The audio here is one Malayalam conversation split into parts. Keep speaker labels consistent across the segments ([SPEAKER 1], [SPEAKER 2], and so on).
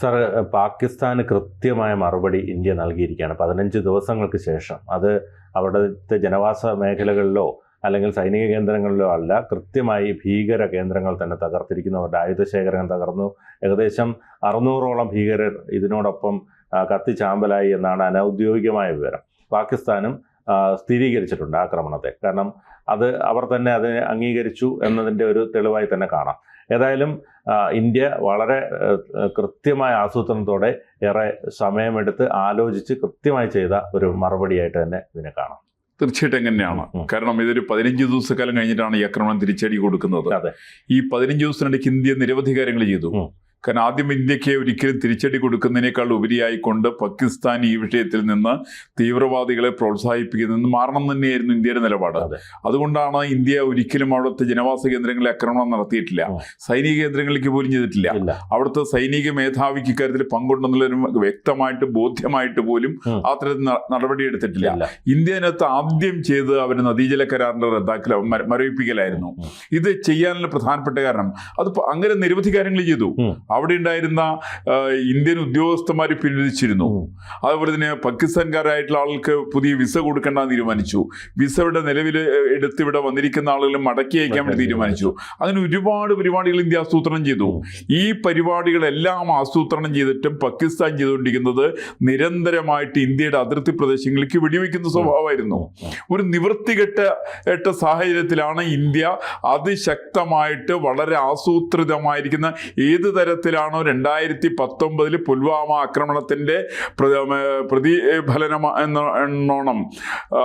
[SPEAKER 1] സാർ പാകിസ്ഥാന് കൃത്യമായ മറുപടി ഇന്ത്യ നൽകിയിരിക്കുകയാണ്. പതിനഞ്ച് ദിവസങ്ങൾക്ക് ശേഷം. അത് അവിടുത്തെ ജനവാസ മേഖലകളിലോ അല്ലെങ്കിൽ സൈനിക കേന്ദ്രങ്ങളിലോ അല്ല കൃത്യമായി ഭീകര കേന്ദ്രങ്ങൾ തന്നെ തകർത്തിരിക്കുന്നു അവരുടെ ആയുധശേഖരങ്ങൾ തകർന്നു. ഏകദേശം അറുന്നൂറോളം ഭീകരർ ഇതിനോടൊപ്പം കത്തിച്ചാമ്പലായി എന്നാണ് അനൗദ്യോഗികമായ വിവരം. പാകിസ്ഥാനും സ്ഥിരീകരിച്ചിട്ടുണ്ട് ആക്രമണത്തെ. കാരണം അത് അവർ തന്നെ അതിനെ അംഗീകരിച്ചു എന്നതിന്റെ ഒരു തെളിവായി തന്നെ കാണാം. ഏതായാലും ഇന്ത്യ വളരെ കൃത്യമായ ആസൂത്രണത്തോടെ ഏറെ സമയമെടുത്ത് ആലോചിച്ച് കൃത്യമായി ചെയ്ത ഒരു മറുപടിയായിട്ട് തന്നെ ഇതിനെ കാണാം.
[SPEAKER 2] തീർച്ചയായിട്ടും എങ്ങനെയാണ് കാരണം ഇതൊരു പതിനഞ്ച് ദിവസക്കാലം കഴിഞ്ഞിട്ടാണ് ഈ ആക്രമണം തിരിച്ചടി കൊടുക്കുന്നത്. ഈ പതിനഞ്ച് ദിവസത്തിനിടയ്ക്ക് ഇന്ത്യ നിരവധി കാര്യങ്ങൾ ചെയ്തു. കാരണം ആദ്യം ഇന്ത്യയ്ക്ക് ഒരിക്കലും തിരിച്ചടി കൊടുക്കുന്നതിനേക്കാൾ ഉപരിയായിക്കൊണ്ട് പാകിസ്ഥാൻ ഈ വിഷയത്തിൽ നിന്ന് തീവ്രവാദികളെ പ്രോത്സാഹിപ്പിക്കുന്നതിൽ മാറണം തന്നെയായിരുന്നു ഇന്ത്യയുടെ നിലപാട്. അതുകൊണ്ടാണ് ഇന്ത്യ ഒരിക്കലും അവിടുത്തെ ജനവാസ കേന്ദ്രങ്ങളിൽ ആക്രമണം നടത്തിയിട്ടില്ല. സൈനിക കേന്ദ്രങ്ങളിലേക്ക് പോലും ചെയ്തിട്ടില്ല. അവിടുത്തെ സൈനിക മേധാവിക്ക് ഇക്കാര്യത്തിൽ പങ്കുണ്ടെന്നുള്ള വ്യക്തമായിട്ട് ബോധ്യമായിട്ട് പോലും. അത്തരത്തിൽ എടുത്തിട്ടില്ല. നടപടിയെടുത്തിട്ടില്ല ഇന്ത്യ അതിനകത്ത് ആദ്യം ചെയ്ത് അവർ നദീജല കരാറിന്റെ റദ്ദാക്കൽ മരവിപ്പിക്കലായിരുന്നു. ഇത് ചെയ്യാനുള്ള പ്രധാനപ്പെട്ട കാരണം അത് അങ്ങനെ നിരവധി കാര്യങ്ങൾ ചെയ്തു. അവിടെ ഉണ്ടായിരുന്ന ഇന്ത്യൻ ഉദ്യോഗസ്ഥന്മാർ പിൻവലിച്ചിരുന്നു. അതുപോലെ തന്നെ പാകിസ്ഥാൻകാരായിട്ടുള്ള ആൾക്ക് പുതിയ വിസ കൊടുക്കേണ്ട തീരുമാനിച്ചു. വിസയുടെ നിലവിൽ എടുത്ത് ഇവിടെ വന്നിരിക്കുന്ന ആളുകൾ മടക്കി അയക്കാൻ വേണ്ടി തീരുമാനിച്ചു. അങ്ങനെ ഒരുപാട് പരിപാടികൾ ഇന്ത്യ ആസൂത്രണം ചെയ്തു. ഈ പരിപാടികളെല്ലാം ആസൂത്രണം ചെയ്തിട്ടും പാകിസ്ഥാൻ ചെയ്തുകൊണ്ടിരിക്കുന്നത് നിരന്തരമായിട്ട് ഇന്ത്യയുടെ അതിർത്തി പ്രദേശങ്ങളിലേക്ക് വെടിവെക്കുന്ന സ്വഭാവമായിരുന്നു. ഒരു നിവൃത്തികെട്ട എട്ട സാഹചര്യത്തിലാണ് ഇന്ത്യ അതിശക്തമായിട്ട് വളരെ ആസൂത്രിതമായിരിക്കുന്ന ഏത് തരത്തിലാണോ രണ്ടായിരത്തി പത്തൊമ്പതിൽ പുൽവാമ ഫലനം പ്രതിഫലനം എന്നോണം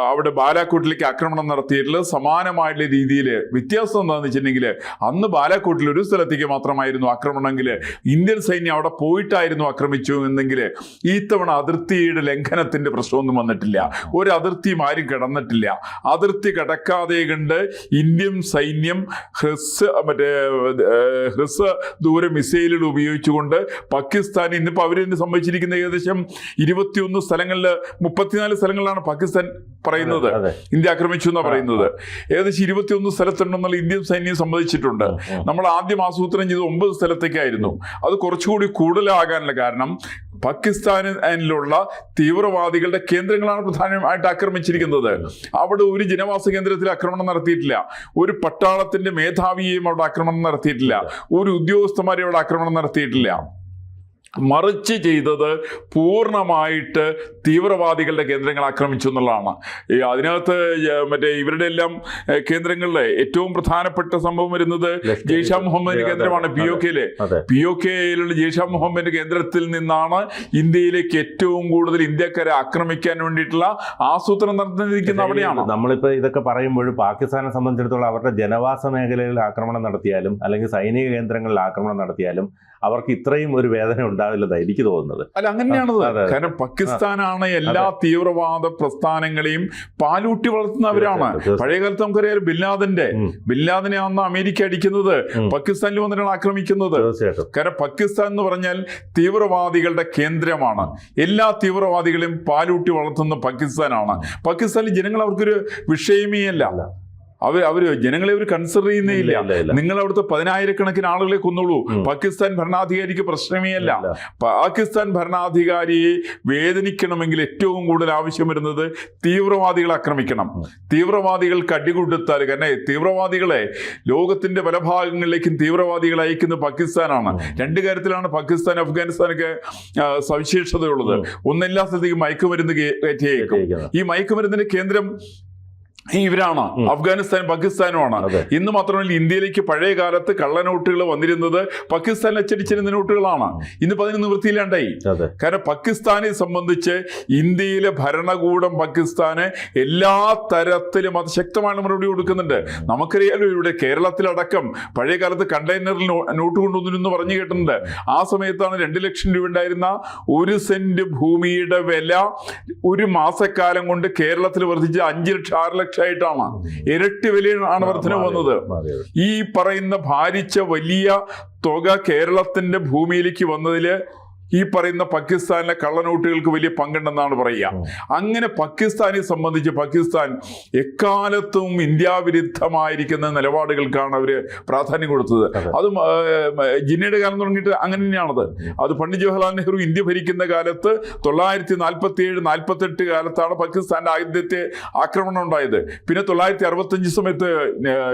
[SPEAKER 2] അവിടെ ബാലാക്കോട്ടിലേക്ക് ആക്രമണം നടത്തിയിട്ടുള്ളത് സമാനമായിട്ടുള്ള രീതിയിൽ വ്യത്യാസം എന്താണെന്ന് വെച്ചിട്ടുണ്ടെങ്കിൽ അന്ന് ബാലാക്കോട്ടിൽ ഒരു സ്ഥലത്തേക്ക് മാത്രമായിരുന്നു ആക്രമണമെങ്കിൽ ഇന്ത്യൻ സൈന്യം അവിടെ പോയിട്ടായിരുന്നു ആക്രമിച്ചു എന്നെങ്കിൽ ഈ തവണ അതിർത്തിയുടെ ലംഘനത്തിന്റെ പ്രശ്നമൊന്നും വന്നിട്ടില്ല. ഒരു അതിർത്തിയും ആരും കിടന്നിട്ടില്ല. അതിർത്തി കടക്കാതെ കണ്ട് ഇന്ത്യൻ സൈന്യം ഹ്രസ് മറ്റേ ഹ്രസ്വ ഹ്രസ് ദൂര മിസൈലുകൾ ഉപയോഗിച്ചുകൊണ്ട് പാകിസ്ഥാൻ ഇന്നിപ്പോൾ അവർ തന്നെ സംഭവിച്ചിരിക്കുന്ന ഏകദേശം ഇരുപത്തിയൊന്ന് സ്ഥലങ്ങളിൽ മുപ്പത്തിനാല് സ്ഥലങ്ങളിലാണ് പാകിസ്ഥാൻ പറയുന്നത്. ഇന്ത്യ ആക്രമിച്ചു എന്നാണ് പറയുന്നത്. ഏകദേശം ഇരുപത്തിയൊന്ന് സ്ഥലത്തുണ്ടെന്നുള്ള ഇന്ത്യൻ സൈന്യം സമ്മതിച്ചിട്ടുണ്ട്.
[SPEAKER 1] ഉം.
[SPEAKER 2] നമ്മൾ ആദ്യം ആസൂത്രണം ചെയ്ത് ഒമ്പത് സ്ഥലത്തേക്കായിരുന്നു. അത് കുറച്ചുകൂടി കൂടുതലാകാനുള്ള കാരണം പാകിസ്ഥാനിലുള്ള തീവ്രവാദികളുടെ കേന്ദ്രങ്ങളാണ് പ്രധാനമായിട്ട് ആക്രമിച്ചിരിക്കുന്നത്. അവിടെ ഒരു ജനവാസ കേന്ദ്രത്തിൽ ആക്രമണം നടത്തിയിട്ടില്ല. ഒരു പട്ടാളത്തിന്റെ മേധാവിയെയും അവിടെ ആക്രമണം നടത്തിയിട്ടില്ല. ഒരു ഉദ്യോഗസ്ഥന്മാരെയും അവിടെ ആക്രമണം നടത്തിയിട്ടില്ല. മറിച്ച് ചെയ്തത് പൂർണമായിട്ട് തീവ്രവാദികളുടെ കേന്ദ്രങ്ങൾ ആക്രമിച്ചു എന്നുള്ളതാണ്. ഈ അതിനകത്ത് മറ്റേ ഇവരുടെ എല്ലാം കേന്ദ്രങ്ങളിലെ ഏറ്റവും പ്രധാനപ്പെട്ട സംഭവം വരുന്നത് ജെയ്ഷാ മുഹമ്മദിന്റെ കേന്ദ്രമാണ് പി ഒ കെയിലെ പി ഒ കെയിലുള്ള ജയ്ഷാ മുഹമ്മദിന്റെ കേന്ദ്രത്തിൽ നിന്നാണ് ഇന്ത്യയിലേക്ക് ഏറ്റവും കൂടുതൽ ഇന്ത്യക്കാരെ ആക്രമിക്കാൻ വേണ്ടിയിട്ടുള്ള ആസൂത്രണം നടന്നിരിക്കുന്ന അവിടെയാണ്.
[SPEAKER 1] നമ്മളിപ്പോ ഇതൊക്കെ പറയുമ്പോഴും പാകിസ്ഥാനെ സംബന്ധിച്ചിടത്തോളം അവരുടെ ജനവാസ മേഖലയിൽ ആക്രമണം നടത്തിയാലും അല്ലെങ്കിൽ സൈനിക കേന്ദ്രങ്ങളിൽ ആക്രമണം നടത്തിയാലും അവർക്ക് ഇത്രയും ഒരു വേദന ഉണ്ടാവില്ലെന്നാണ് എനിക്ക് തോന്നുന്നത്.
[SPEAKER 2] അല്ല അങ്ങനെയാണത്. കാരണം പാകിസ്ഥാനാണ് എല്ലാ തീവ്രവാദ പ്രസ്ഥാനങ്ങളെയും പാലൂട്ടി വളർത്തുന്നവരാണ്.
[SPEAKER 1] പഴയകാലത്ത്
[SPEAKER 2] പഴയ കാലത്ത് നമുക്കറിയാം ബില്ലാദിന്റെ. ബില്ലാദിനെ അന്ന് അമേരിക്ക അടിക്കുന്നത്. പാകിസ്ഥാനിൽ വന്നിട്ടാണ് ആക്രമിക്കുന്നത്. കാരണം പാകിസ്ഥാൻ എന്ന് പറഞ്ഞാൽ തീവ്രവാദികളുടെ കേന്ദ്രമാണ്. എല്ലാ തീവ്രവാദികളെയും പാലൂട്ടി വളർത്തുന്ന പാകിസ്ഥാനാണ്. പാകിസ്ഥാനിൽ ജനങ്ങൾ അവർക്കൊരു വിഷയമേ അല്ല. അവർ അവർ ജനങ്ങളെ അവർ കൺസിഡർ ചെയ്യുന്നേ ഇല്ല. നിങ്ങൾ അവിടുത്തെ പതിനായിരക്കണക്കിന് ആളുകളെ കൊന്നോളൂ. പാകിസ്ഥാൻ ഭരണാധികാരിക്ക് പ്രശ്നമേ അല്ല. പാകിസ്ഥാൻ ഭരണാധികാരിയെ വേദനിക്കണമെങ്കിൽ ഏറ്റവും കൂടുതൽ ആവശ്യം വരുന്നത് തീവ്രവാദികളെ ആക്രമിക്കണം.
[SPEAKER 1] തീവ്രവാദികൾ
[SPEAKER 2] തീവ്രവാദികൾക്ക് അടികൊടുത്താൽ കാരണം തീവ്രവാദികളെ ലോകത്തിന്റെ പല ഭാഗങ്ങളിലേക്കും തീവ്രവാദികൾ അയക്കുന്നത് പാകിസ്ഥാനാണ്. രണ്ട് കാര്യത്തിലാണ് പാകിസ്ഥാൻ അഫ്ഗാനിസ്ഥാനൊക്കെ സവിശേഷതയുള്ളത്. ഒന്നെല്ലാ സ്ഥലത്തേക്കും മയക്കുമരുന്ന് കയറ്റി അയക്കും. ഈ മയക്കുമരുന്നിന്റെ കേന്ദ്രം ഇവരാണ്. അഫ്ഗാനിസ്ഥാനും പാകിസ്ഥാനുമാണ്. ഇന്ന് മാത്രമല്ല ഇന്ത്യയിലേക്ക് പഴയ കാലത്ത് കള്ളനോട്ടുകൾ വന്നിരുന്നത് പാകിസ്ഥാനിൽ അച്ചടിച്ചിരുന്ന നോട്ടുകളാണ്. ഇന്ന് അതിന് നിവൃത്തിയില്ലാണ്ടായി. കാരണം പാകിസ്ഥാനെ സംബന്ധിച്ച് ഇന്ത്യയിലെ ഭരണകൂടം പാകിസ്ഥാന് എല്ലാ തരത്തിലും അത് ശക്തമായ മറുപടി കൊടുക്കുന്നുണ്ട്. നമുക്കറിയാലോ ഇവിടെ കേരളത്തിലടക്കം പഴയ കാലത്ത് കണ്ടെയ്നറിൽ നോട്ട് കൊണ്ടുവന്നിരുന്നു പറഞ്ഞു കേട്ടിട്ടുണ്ട്. ആ സമയത്താണ് രണ്ട് ലക്ഷം രൂപ ഉണ്ടായിരുന്ന ഒരു സെന്റ് ഭൂമിയുടെ വില ഒരു മാസക്കാലം കൊണ്ട് കേരളത്തിൽ വർദ്ധിച്ച് അഞ്ച് ലക്ഷം ആറ് ലക്ഷം ആയിട്ടാണ് ഇരട്ടി വിലയാണ് വർധന വന്നത്. ഈ പറയുന്ന ഭാരിച്ച വലിയ തുക കേരളത്തിന്റെ ഭൂമിയിലേക്ക് വന്നതിൽ ഈ പറയുന്ന പാകിസ്ഥാനിലെ കള്ളനോട്ടുകൾക്ക് വലിയ പങ്കുണ്ടെന്നാണ് പറയുക. അങ്ങനെ പാകിസ്ഥാനെ സംബന്ധിച്ച് പാകിസ്ഥാൻ എക്കാലത്തും ഇന്ത്യ വിരുദ്ധമായിരിക്കുന്ന നിലപാടുകൾക്കാണ് അവർ പ്രാധാന്യം കൊടുത്തത്.
[SPEAKER 1] അത്.
[SPEAKER 2] ജിന്നയുടെ കാലം തുടങ്ങിയിട്ട് അങ്ങനെ തന്നെയാണത്. അത് പണ്ഡിറ്റ് ജവഹർലാൽ നെഹ്റു ഇന്ത്യ ഭരിക്കുന്ന കാലത്ത് തൊള്ളായിരത്തി നാൽപ്പത്തി ഏഴ് നാൽപ്പത്തെട്ട് കാലത്താണ് പാകിസ്ഥാന്റെ ആദ്യത്തെ ആക്രമണം ഉണ്ടായത്. പിന്നെ തൊള്ളായിരത്തി അറുപത്തഞ്ച് സമയത്ത്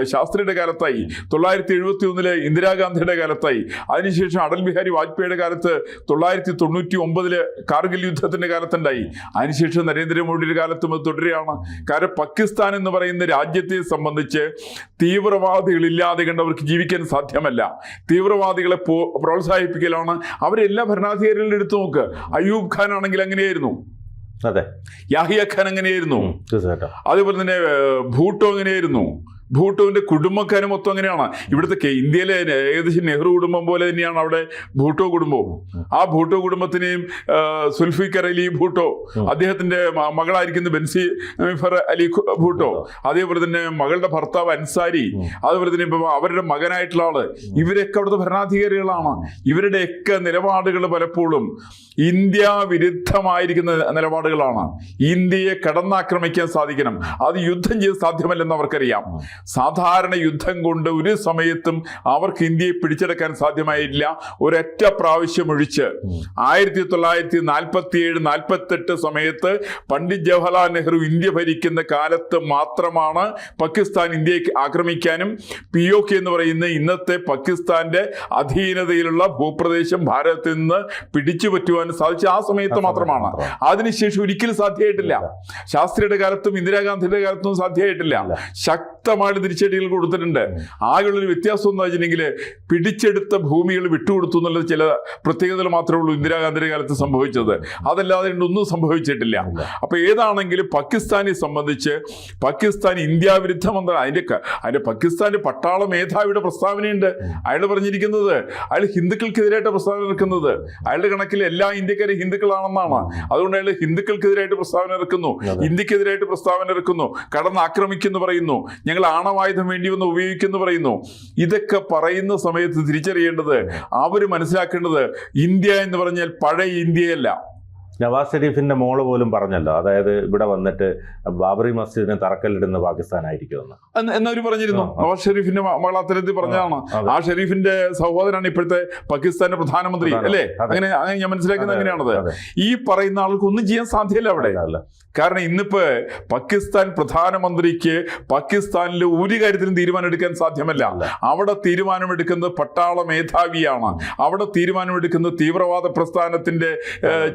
[SPEAKER 2] ശാസ്ത്രിയുടെ കാലത്തായി തൊള്ളായിരത്തി എഴുപത്തി ഒന്നിൽ ഇന്ദിരാഗാന്ധിയുടെ കാലത്തായി. അതിനുശേഷം അടൽ ബിഹാരി വാജ്പേയിയുടെ കാലത്ത് തൊള്ളായിരത്തി തൊണ്ണൂറ്റി ഒമ്പതിൽ കാർഗിൽ യുദ്ധത്തിന്റെ കാലത്തുണ്ടായി. അതിനുശേഷം നരേന്ദ്രമോദിയുടെ കാലത്തും അത് തുടരുകയാണ്. കാരണം പാകിസ്ഥാൻ എന്ന് പറയുന്ന രാജ്യത്തെ സംബന്ധിച്ച് തീവ്രവാദികൾ തീവ്രവാദികളില്ലാതെ കണ്ടവർക്ക് ജീവിക്കാൻ സാധ്യമല്ല. തീവ്രവാദികളെ പ്രോത്സാഹിപ്പിക്കലാണ്. അവരെല്ലാ ഭരണാധികാരികളുടെ എടുത്തു നോക്ക്. അയ്യൂബ് ഖാൻ ആണെങ്കിൽ അങ്ങനെയായിരുന്നു.
[SPEAKER 1] അതെ.
[SPEAKER 2] യാഹിയ ഖാൻ അങ്ങനെയായിരുന്നു. അതേപോലെ തന്നെ ഭൂട്ടോ അങ്ങനെയായിരുന്നു. ഭൂട്ടോവിന്റെ കുടുംബക്കാർ മൊത്തം അങ്ങനെയാണ്. ഇവിടുത്തെ ഇന്ത്യയിലെ ഏകദേശം നെഹ്റു കുടുംബം പോലെ തന്നെയാണ് അവിടെ ഭൂട്ടോ കുടുംബവും. ആ. ഭൂട്ടോ കുടുംബത്തിനെയും സുൽഫിക്കർ അലി ഭൂട്ടോ അദ്ദേഹത്തിന്റെ അദ്ദേഹത്തിന്റെ മകളായിരിക്കുന്ന ബെൻസി ഫർ അലി ഭൂട്ടോ അതേപോലെ തന്നെ മകളുടെ ഭർത്താവ് അൻസാരി. അതുപോലെ തന്നെ ഇപ്പം അവരുടെ മകനായിട്ടുള്ള ആൾ. ഇവരൊക്കെ അവിടുത്തെ ഭരണാധികാരികളാണ്. ഇവരുടെയൊക്കെ നിലപാടുകൾ പലപ്പോഴും ഇന്ത്യ വിരുദ്ധമായിരിക്കുന്ന നിലപാടുകളാണ്. ഇന്ത്യയെ കടന്നാക്രമിക്കാൻ സാധിക്കണം. അത് യുദ്ധം ചെയ്ത് സാധ്യമല്ലെന്ന് അവർക്കറിയാം. സാധാരണ യുദ്ധം കൊണ്ട് ഒരു സമയത്തും അവർക്ക് ഇന്ത്യയെ പിടിച്ചെടുക്കാൻ സാധ്യമായില്ല. ഒരൊറ്റ പ്രാവശ്യം ഒഴിച്ച്. ആയിരത്തി തൊള്ളായിരത്തി നാൽപ്പത്തി ഏഴ് നാൽപ്പത്തെട്ട് സമയത്ത് പണ്ഡിറ്റ് ജവഹർലാൽ നെഹ്റു ഇന്ത്യ ഭരിക്കുന്ന കാലത്ത് മാത്രമാണ് പാകിസ്ഥാൻ ഇന്ത്യയെ ആക്രമിക്കാനും പി ഒ കെ എന്ന് പറയുന്ന ഇന്നത്തെ പാകിസ്ഥാന്റെ അധീനതയിലുള്ള ഭൂപ്രദേശം ഭാരതത്തിൽ നിന്ന് പിടിച്ചു പറ്റുവാനും സാധിച്ച ആ സമയത്ത് മാത്രമാണ്. അതിനുശേഷം ഒരിക്കലും സാധ്യമായിട്ടില്ല. ശാസ്ത്രിയുടെ കാലത്തും ഇന്ദിരാഗാന്ധിയുടെ കാലത്തും സാധ്യമായിട്ടില്ല. ശക്തമായിട്ട് തിരിച്ചടികൾ കൊടുത്തിട്ടുണ്ട്. ആകെയുള്ളൊരു വ്യത്യാസം എന്ന് വെച്ചിട്ടുണ്ടെങ്കിൽ പിടിച്ചെടുത്ത ഭൂമികൾ വിട്ടുകൊടുത്തു എന്നുള്ളത് ചില പ്രത്യേകതകൾ മാത്രമേ ഉള്ളൂ ഇന്ദിരാഗാന്ധിയുടെ കാലത്ത് സംഭവിച്ചത്. അതല്ലാതെ ഒന്നും സംഭവിച്ചിട്ടില്ല.
[SPEAKER 1] അപ്പോൾ
[SPEAKER 2] അപ്പൊ ഏതാണെങ്കിലും പാകിസ്ഥാനെ സംബന്ധിച്ച് പാകിസ്ഥാൻ ഇന്ത്യ വിരുദ്ധ മന്ത്രി അതിന്റെ അതിന്റെ പാകിസ്ഥാന്റെ പട്ടാള മേധാവിയുടെ പ്രസ്താവനയുണ്ട്. അയാൾ പറഞ്ഞിരിക്കുന്നത് അയാൾ ഹിന്ദുക്കൾക്കെതിരായിട്ട് പ്രസ്താവന ഇറക്കുന്നത്. അയാളുടെ കണക്കിൽ എല്ലാ ഇന്ത്യക്കാരും ഹിന്ദുക്കളാണെന്നാണ്. അതുകൊണ്ട് അയാൾ ഹിന്ദുക്കൾക്കെതിരായിട്ട് പ്രസ്താവന ഇറക്കുന്നു. ഇന്ത്യക്കെതിരായിട്ട് പ്രസ്താവന ഇറക്കുന്നു. കടന്ന് ആക്രമിക്കുന്നു പറയുന്നു. ഞങ്ങൾ ആണവായുധം വേണ്ടി വന്ന് ഉപയോഗിക്കുന്നു പറയുന്നു. ഇതൊക്കെ പറയുന്ന സമയത്ത് തിരിച്ചറിയേണ്ടത് അവർ മനസ്സിലാക്കേണ്ടത് ഇന്ത്യ എന്ന് പറഞ്ഞാൽ പഴയ ഇന്ത്യയല്ല.
[SPEAKER 1] നവാസ് ഷെരീഫിന്റെ മോൾ പോലും പറഞ്ഞല്ലോ. അതായത് ഇവിടെ വന്നിട്ട് ബാബറി മസ്ജിദിനെ തറക്കല്ലിടുന്ന പാകിസ്ഥാനായിരിക്കുമെന്ന്.
[SPEAKER 2] എന്ന് എന്നവർ പറഞ്ഞിരുന്നു. നവാസ് ഷെരീഫിന്റെ മകൾ അത്തരത്തിൽ പറഞ്ഞതാണ്. ആ ഷെരീഫിന്റെ സഹോദരനാണ് ഇപ്പോഴത്തെ പാകിസ്ഥാന്റെ പ്രധാനമന്ത്രി അല്ലേ? അങ്ങനെ അങ്ങനെ ഞാൻ മനസ്സിലാക്കുന്നത്
[SPEAKER 1] എങ്ങനെയാണത്
[SPEAKER 2] അങ്ങനെയാണത്. ഈ പറയുന്ന ആൾക്ക് ഒന്നും ചെയ്യാൻ സാധ്യമല്ല അവിടെ. കാരണം ഇന്നിപ്പോ പാകിസ്ഥാൻ പ്രധാനമന്ത്രിക്ക് പാകിസ്ഥാനിലെ ഒരു കാര്യത്തിലും തീരുമാനം എടുക്കാൻ സാധ്യമല്ല അവിടെ തീരുമാനമെടുക്കുന്നത് പട്ടാള മേധാവിയാണ്. അവിടെ തീരുമാനമെടുക്കുന്നത് തീവ്രവാദ പ്രസ്ഥാനത്തിന്റെ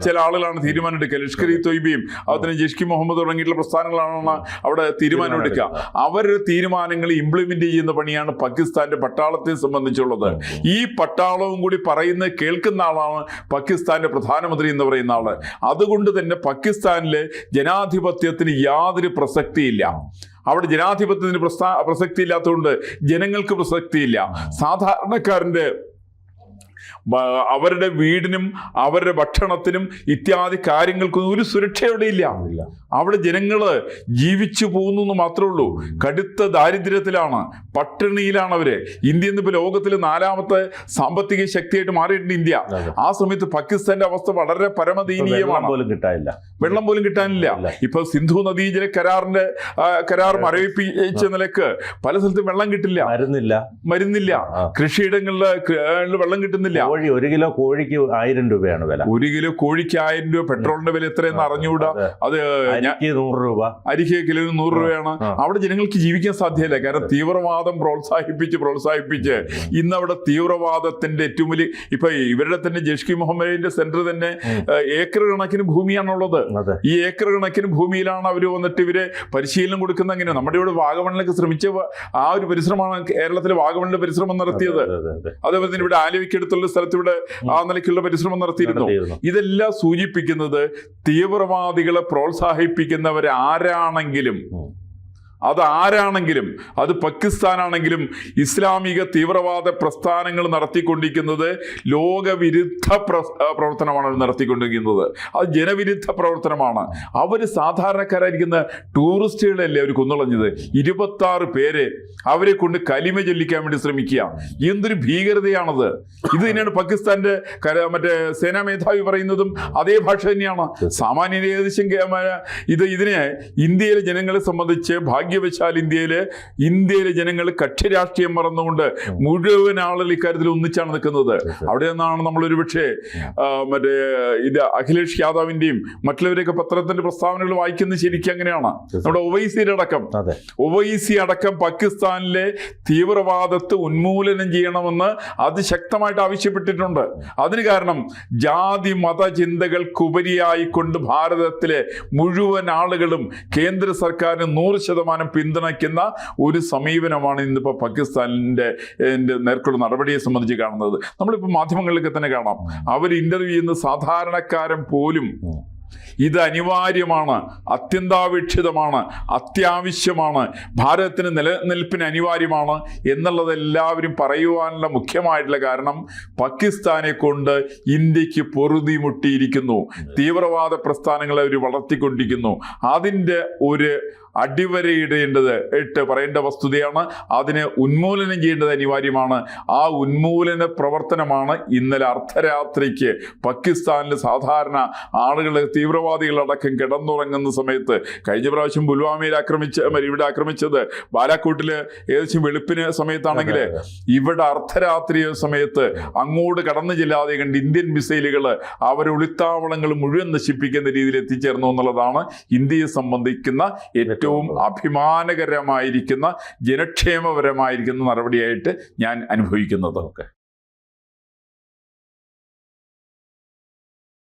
[SPEAKER 2] ചില ആളുകളാണ്. തീരുമാനമെടുക്കുക. ലഷ്കർ ഇ തൊയ്ബിയും അതുപോലെ ജെഷ്കി മുഹമ്മദ് തുടങ്ങിയിട്ടുള്ള പ്രസ്ഥാനങ്ങളാണ് അവിടെ തീരുമാനം എടുക്കുക അവരുടെ തീരുമാനങ്ങൾ ഇംപ്ലിമെന്റ് ചെയ്യുന്ന പണിയാണ് പാകിസ്ഥാന്റെ പട്ടാളത്തെ സംബന്ധിച്ചുള്ളത്. ഈ പട്ടാളവും കൂടി പറയുന്ന കേൾക്കുന്ന ആളാണ് പാകിസ്ഥാന്റെ പ്രധാനമന്ത്രി എന്ന് പറയുന്ന ആൾ. അതുകൊണ്ട് തന്നെ പാകിസ്ഥാനിലെ ജനാധിപത്യത്തിന് യാതൊരു പ്രസക്തിയില്ല. അവിടെ ജനാധിപത്യത്തിന് പ്രസക്തി ഇല്ലാത്തതുകൊണ്ട് ജനങ്ങൾക്ക് പ്രസക്തിയില്ല. സാധാരണക്കാരന്റെ വ- അവരുടെ വീടിനും അവരുടെ ഭക്ഷണത്തിനും ഇത്യാദി കാര്യങ്ങൾക്കൊന്നും ഒരു സുരക്ഷ അവിടെ ഇല്ല. അവിടെ ജനങ്ങൾ ജീവിച്ചു പോകുന്നു എന്ന് മാത്രമേ ഉള്ളൂ. കടുത്ത ദാരിദ്ര്യത്തിലാണ് പട്ടിണിയിലാണ് അവർ. ഇന്ത്യ ഇന്നിപ്പോൾ ലോകത്തിലെ നാലാമത്തെ സാമ്പത്തിക ശക്തിയായിട്ട് മാറിയിട്ടുണ്ട് ഇന്ത്യ. ആ സമയത്ത് പാകിസ്ഥാന്റെ അവസ്ഥ വളരെ
[SPEAKER 1] പരമദീനീയമാണ്
[SPEAKER 2] പരമദയനീയമാണ്.
[SPEAKER 1] പോലും കിട്ടാനില്ല.
[SPEAKER 2] വെള്ളം പോലും കിട്ടാനില്ല. ഇപ്പൊ സിന്ധു നദീജല കരാറിന്റെ കരാർ മരവിപ്പിച്ച നിലയ്ക്ക് പല സ്ഥലത്തും വെള്ളം കിട്ടില്ല.
[SPEAKER 1] മരുന്നില്ല.
[SPEAKER 2] മരുന്നില്ല.
[SPEAKER 1] ആ.
[SPEAKER 2] കൃഷിയിടങ്ങളിൽ ക- ഏ, വെള്ളം കിട്ടുന്നില്ല.
[SPEAKER 1] കോഴി ഒരു കിലോ കോഴിക്ക് ആയിരം രൂപയാണ് വില.
[SPEAKER 2] ഒരു കിലോ കോഴിക്ക് ആയിരം രൂപ പെട്രോളിന്റെ വില എത്രയെന്ന് അറിഞ്ഞുകൂടാ?
[SPEAKER 1] അത്. നൂറ് രൂപ.
[SPEAKER 2] അരിക്ക് കിലോന് നൂറ് രൂപയാണ്. അവിടെ ജനങ്ങൾക്ക് ജീവിക്കാൻ സാധ്യമല്ല കാരണം തീവ്രവാദം പ്രോത്സാഹിപ്പിച്ച് പ്രോത്സാഹിപ്പിച്ച് ഇന്ന് അവിടെ തീവ്രവാദത്തിന്റെ ഏറ്റവും വലിയ ഇപ്പൊ ഇവരുടെ തന്നെ ജഷ്കി മുഹമ്മദിന്റെ സെന്റർ തന്നെ ഏക്കർ കണക്കിന് ഭൂമിയാണുള്ളത്. ഈ ഏക്കർ കണക്കിന് ഭൂമിയിലാണ് അവർ വന്നിട്ട് ഇവരെ പരിശീലനം കൊടുക്കുന്ന അങ്ങനെ നമ്മുടെ ഇവിടെ വാഗമണിലൊക്കെ ശ്രമിച്ച ആ ഒരു പരിശ്രമമാണ് കേരളത്തിലെ വാഗമണിലെ പരിശ്രമം നടത്തിയത്.
[SPEAKER 1] അതെ, അതെ, അതെ.
[SPEAKER 2] അതേപോലെ തന്നെ ഇവിടെ ആലുവയ്ക്കടുത്തുള്ള സ്ഥലത്ത് ഇവിടെ ആ നിലയ്ക്കുള്ള പരിശ്രമം നടത്തിയിരുന്നു. ഇതെല്ലാം സൂചിപ്പിക്കുന്നത് തീവ്രവാദികളെ പ്രോത്സാഹിപ്പിക്കുന്നവർ ആരാണെങ്കിലും
[SPEAKER 1] ഉം.
[SPEAKER 2] അത് ആരാണെങ്കിലും അത് പാകിസ്ഥാനാണെങ്കിലും ഇസ്ലാമിക തീവ്രവാദ പ്രസ്ഥാനങ്ങൾ നടത്തിക്കൊണ്ടിരിക്കുന്നത് ലോകവിരുദ്ധ പ്ര പ്രവർത്തനമാണ് അവർ നടത്തിക്കൊണ്ടിരിക്കുന്നത്. അത് ജനവിരുദ്ധ പ്രവർത്തനമാണ്. അവർ സാധാരണക്കാരായിരിക്കുന്ന ടൂറിസ്റ്റുകളല്ലേ അവർ കൊന്നുളഞ്ഞത്? ഇരുപത്തി ആറ് പേരെ അവരെ കൊണ്ട് കലിമ ചൊല്ലിക്കാൻ വേണ്ടി ശ്രമിക്കുക. എന്തൊരു ഭീകരതയാണത്. ഇത് തന്നെയാണ് പാകിസ്ഥാന്റെ മറ്റേ സേനാ മേധാവി പറയുന്നതും അതേ ഭാഷ തന്നെയാണ്. സാമാന്യ ഏകദേശം ഇത് ഇതിനെ ഇന്ത്യയിലെ ജനങ്ങളെ സംബന്ധിച്ച് ഭാഗ്യവശാൽ ഇന്ത്യയിലെ ഇന്ത്യയിലെ ജനങ്ങൾ കക്ഷി രാഷ്ട്രീയം മറന്നുകൊണ്ട് മുഴുവൻ ആളുകൾ ഇക്കാര്യത്തിൽ ഒന്നിച്ചാണ് നിൽക്കുന്നത്. അവിടെ നിന്നാണ് നമ്മൾ ഒരുപക്ഷെ മറ്റേ ഇത് അഖിലേഷ് യാദവിന്റെയും മറ്റുള്ളവരെയൊക്കെ പത്രത്തിന്റെ പ്രസ്താവനകൾ വായിക്കുന്നത് ശരിക്കും അങ്ങനെയാണ്. നമ്മുടെ ഒവൈസിയുടെ അടക്കം. ഒവൈസി അടക്കം പാകിസ്ഥാനിലെ തീവ്രവാദത്തെ ഉന്മൂലനം ചെയ്യണമെന്ന് അതിശക്തമായിട്ട് ആവശ്യപ്പെട്ടിട്ടുണ്ട്. അതിന് കാരണം ജാതി മത ചിന്തകൾക്കുപരിയായിക്കൊണ്ട് ഭാരതത്തിലെ മുഴുവൻ ആളുകളും കേന്ദ്ര സർക്കാരിന് നൂറ് ശതമാനം പിന്തുണയ്ക്കുന്ന ഒരു സമീപനമാണ് ഇന്നിപ്പോൾ പാകിസ്ഥാനിന്റെ നേർക്കുള്ള നടപടിയെ സംബന്ധിച്ച് കാണുന്നത്. നമ്മളിപ്പോൾ മാധ്യമങ്ങളിലൊക്കെ തന്നെ കാണാം. അവർ ഇന്റർവ്യൂ ചെയ്യുന്ന സാധാരണക്കാരൻ പോലും ഇത് അനിവാര്യമാണ് അത്യന്താപേക്ഷിതമാണ് അത്യാവശ്യമാണ് ഭാരതത്തിന് നിലനിൽപ്പിന് അനിവാര്യമാണ് എന്നുള്ളത് എല്ലാവരും പറയുവാനുള്ള മുഖ്യമായിട്ടുള്ള കാരണം പാകിസ്ഥാനെ കൊണ്ട് ഇന്ത്യയ്ക്ക് പൊറുതിമുട്ടിയിരിക്കുന്നു. തീവ്രവാദ പ്രസ്ഥാനങ്ങളെ അവർ വളർത്തിക്കൊണ്ടിരിക്കുന്നു. അതിന്റെ ഒരു അടിവരയിടേണ്ടത് എട്ട് പറയേണ്ട വസ്തുതയാണ്. അതിനെ ഉന്മൂലനം ചെയ്യേണ്ടത് അനിവാര്യമാണ്. ആ ഉന്മൂലന പ്രവർത്തനമാണ് ഇന്നലെ അർദ്ധരാത്രിക്ക് പാകിസ്ഥാനിൽ സാധാരണ ആളുകൾ തീവ്രവാദികളടക്കം കിടന്നുറങ്ങുന്ന സമയത്ത് കഴിഞ്ഞ പ്രാവശ്യം പുൽവാമയിൽ ആക്രമിച്ച ഇവിടെ ആക്രമിച്ചത് ബാലാക്കോട്ടിൽ ഏകദേശം വെളുപ്പിന് സമയത്താണെങ്കിൽ ഇവിടെ അർദ്ധരാത്രി സമയത്ത് അങ്ങോട്ട് കടന്നു ചെല്ലാതെ കണ്ട് ഇന്ത്യൻ മിസൈലുകൾ അവരെ ഒളിത്താവളങ്ങൾ മുഴുവൻ നശിപ്പിക്കുന്ന രീതിയിൽ എത്തിച്ചേർന്നു എന്നുള്ളതാണ് ഇന്ത്യയെ സംബന്ധിക്കുന്ന ഏറ്റവും അഭിമാനകരമായിരിക്കുന്ന ജനക്ഷേമപരമായിരിക്കുന്ന നടപടിയായിട്ട് ഞാൻ അനുഭവിക്കുന്നത്
[SPEAKER 1] ഓക്കെ